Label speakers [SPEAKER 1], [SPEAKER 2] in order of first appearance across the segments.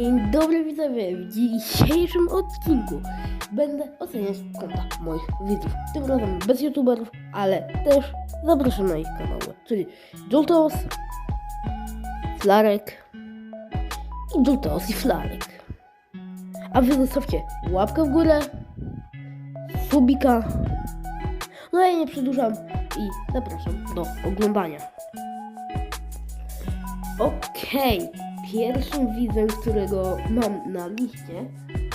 [SPEAKER 1] Dzień dobry widzowie, w dzisiejszym odcinku będę oceniać konta moich widzów. Tym razem bez youtuberów, ale też zapraszam na ich kanały, czyli Jolteos, Flarek i Jolteos i Flarek. A wy zostawcie łapkę w górę, subika, no ja nie przedłużam i zapraszam do oglądania. Okej, pierwszym widzem, którego mam na liście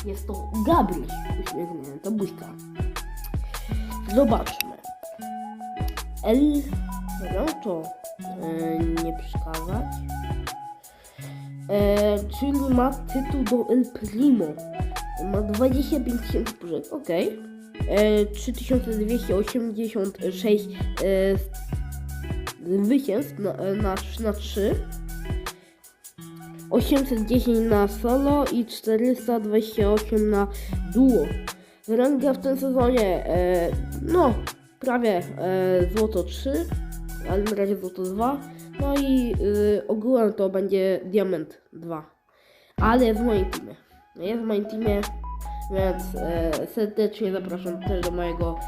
[SPEAKER 1] jest to Gabryś, uśmiechnięta buźka. Zobaczmy. El Rancho e, nie przeszkadzać. E, czyli ma tytuł do El Primo. Ma 25 tysięcy puszek, okej. E, 3286 e, zwycięstw na, na 3 na 3 810 na solo i 428 na duo. Ranga w tym sezonie, e, no, prawie e, złoto 3, ale na razie złoto 2. No i e, ogółem to będzie diament 2. Ale jest w moim teamie. Jest w moim teamie, więc e, serdecznie zapraszam też do mojego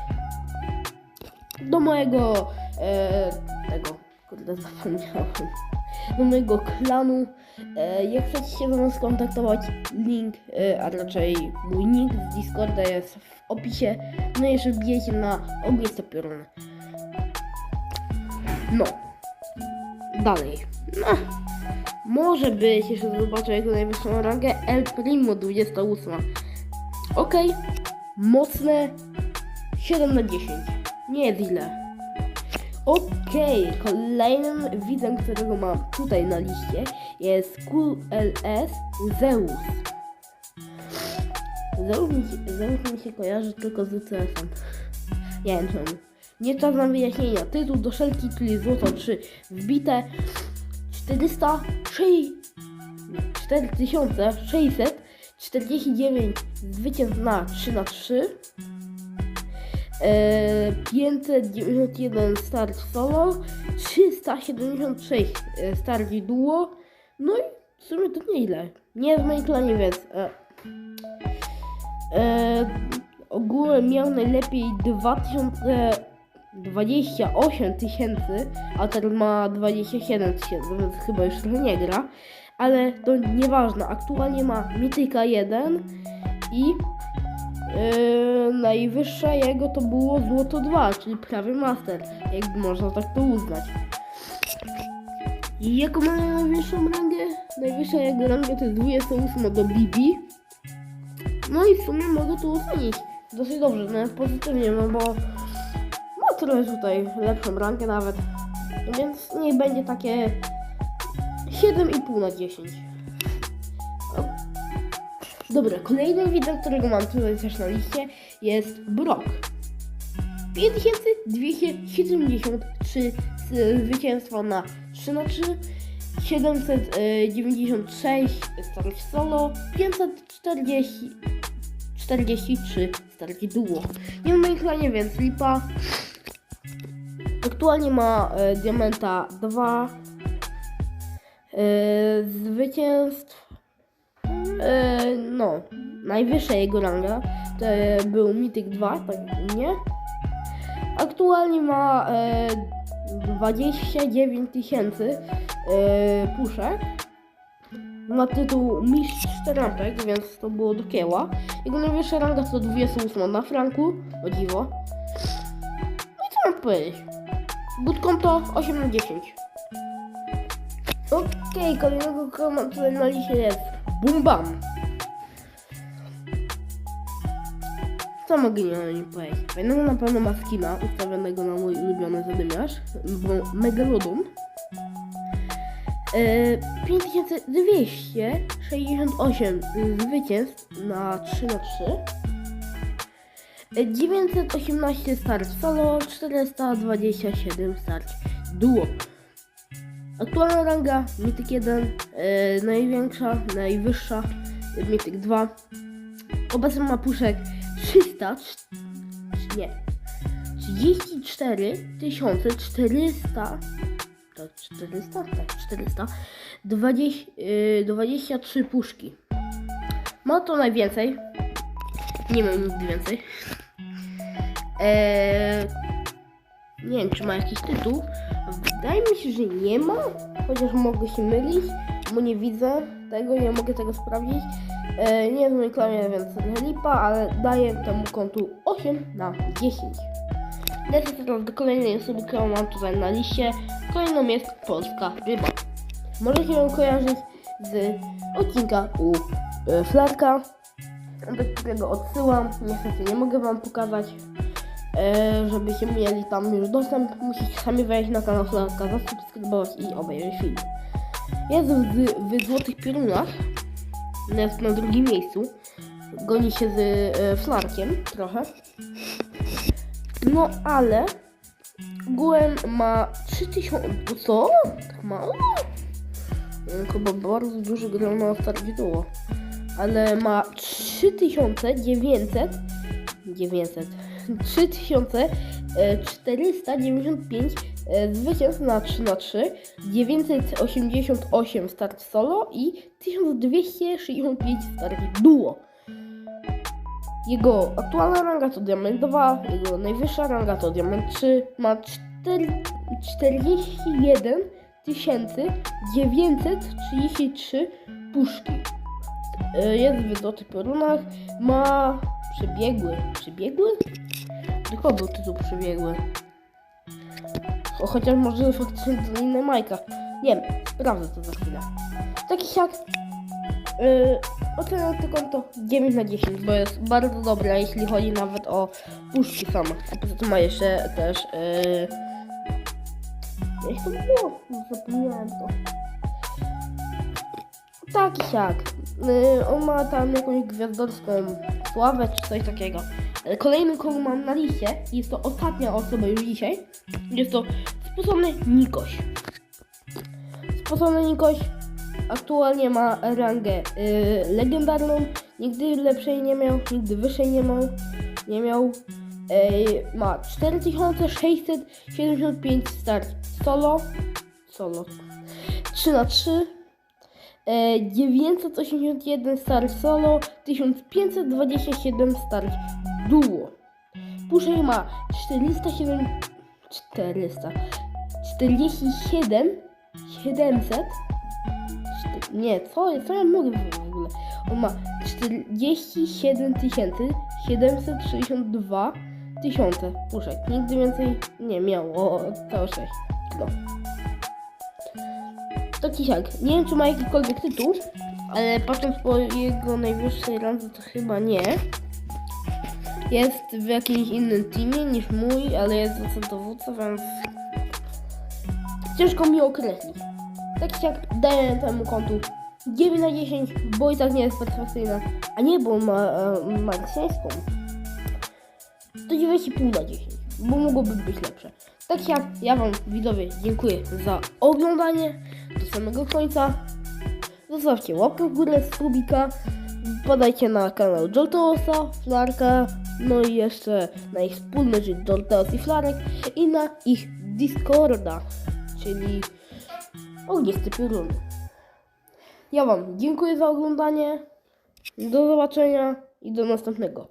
[SPEAKER 1] do mojego e, tego, kurde zapomniałem, do mojego klanu. E, jak chcecie się ze mną skontaktować, link, e, a raczej mój nick z Discorda jest w opisie. No i jeszcze wbijecie na ognisko piorun. No. Dalej. No. Może być, jeszcze zobaczę jego najwyższą rangę, El Primo 28. Okej. Mocne 7 na 10. Nie jest źle. Okej, kolejnym widzem, którego mam tutaj na liście jest QLS Zeus. Zeus mi, się, Zeus mi się kojarzy tylko z UCS-em. Nie wiem czemu. Nie czas na wyjaśnienia. Tytuł do szelki, czyli złoto 3 wbite 406 4649 zwycięstw na 3 na 3 e, 591 start solo, 376 e, start duo, no i w sumie to nieźle. Nie jest w moim klanie, więc e, e, ogółem miał najlepiej 2028 tysięcy, a teraz ma 27 tysięcy, więc chyba już trochę nie gra, ale to nieważne. Aktualnie ma Mityka 1 i Yy, najwyższa jego to było złoto 2, czyli prawie master, jakby można tak to uznać. I jaką ma najwyższą rangę? Najwyższa jego ranga to jest 28 do BB. No i w sumie mogę to ocenić dosyć dobrze, nawet pozytywnie, no bo ma trochę tutaj lepszą rangę nawet. No więc niech będzie takie 7,5 na 10. Dobra, kolejnym widzem, którego mam tutaj też na liście jest Brock. 5273 zwycięstwa na 3 na 3 796 start solo, 540 43 starki duo. Nie ma moich klanie, więc lipa. Aktualnie ma e, diamenta 2 e, zwycięstw E, no, najwyższa jego ranga to był Mythic 2, tak u mnie. Aktualnie ma e, 29 tysięcy e, puszek. Ma tytuł Mistrz Czterampek, więc to było do kieła. Jego najwyższa ranga to 28 na franku, o dziwo. No i co mam powiedzieć? Good konto 8 na 10. Okej, okay, kolejnego koła tutaj na liście jest Bum Bam. Co mogę nie o nim powiedzieć? Jednego na pewno ma ustawionego na mój ulubiony zadymiarz, bo Megalodon. E, 5268 zwycięstw na 3 na 3 e, 918 start solo, 427 start duo. Aktualna ranga Mythic 1, e, największa, najwyższa Mythic 2. Obecnie ma puszek 300, nie, 34 400 tak 400? Tak, 400. 20, yy, 23 puszki. Ma to najwięcej. Nie mam nigdy więcej. Eee, nie wiem, czy ma jakiś tytuł. Wydaje mi się, że nie ma. Chociaż mogę się mylić, bo nie widzę tego, nie mogę tego sprawdzić. E, nie wiem, reklamie, więc lipa, ale daję temu kontu 8 na 10. Lecę teraz do kolejnej osoby, którą mam tutaj na liście. Kolejną jest Polska Ryba. Możecie ją kojarzyć z odcinka u e, Flarka, do którego odsyłam. Niestety nie mogę wam pokazać, żebyście mieli tam już dostęp. Musicie sami wejść na kanał Flarka, zasubskrybować i obejrzeć film. Jest w, w Złotych Piorunach, jest na drugim miejscu. Goni się z e, Flarkiem trochę. No ale Gwen ma 3000. Co? Tak mało? Mm, Chyba bardzo duży grono starczyło. Ale ma 3900 900 3495 e, zwycięstw na 3 na 3 988 start solo i 1265 start duo. Jego aktualna ranga to Diament 2, jego najwyższa ranga to Diament 3, ma 4, 41 933 puszki. E, Jest w złotych piorunach, ma przebiegły. Przebiegły? Tylko był tytuł przebiegły. Cho- Chociaż może faktycznie to inne majka. Nie wiem, sprawdzę to za chwilę. Taki siak. Yy, oceniam to konto 9 na 10, bo jest bardzo dobre, jeśli chodzi nawet o puszki same. A poza tym ma jeszcze też. Yy... Jak to było? Zapomniałem to. Taki siak. Yy, on ma tam jakąś gwiazdorską sławę czy coś takiego. Ale kolejny, kogo mam na liście, jest to ostatnia osoba już dzisiaj. Jest to sposobny Nikoś. Sposobny Nikoś aktualnie ma rangę yy, legendarną. Nigdy lepszej nie miał, nigdy wyższej nie miał. Nie miał. Yy, ma 4675 start solo. Solo. 3 na 3 E, 981 start solo, 1527 start duo. Puszek ma 407, 400, 47, 700, czty- nie, co, co ja mogę w ogóle? On ma 47 762 tysiące puszek. Nigdy więcej nie miało całe 6. No. Taki siak. Nie wiem, czy ma jakikolwiek tytuł, ale patrząc po jego najwyższej randze, to chyba nie. Jest w jakimś innym teamie niż mój, ale jest dowódca, więc ciężko mi określić. Tak jak daję temu kontu 9 na 10, bo i tak nie jest perfekcyjna, a nie, bo ma e, marsjańską. To 9,5 na 10, bo mogłoby być lepsze. Tak jak ja Wam, widzowie, dziękuję za oglądanie do samego końca. Zostawcie łapkę w górę z subika. Podajcie na kanał Jolteosa, Flarka, no i jeszcze na ich wspólny, czyli i Flarek i na ich Discorda, czyli Ognisty Piorun. Ja Wam dziękuję za oglądanie. Do zobaczenia i do następnego.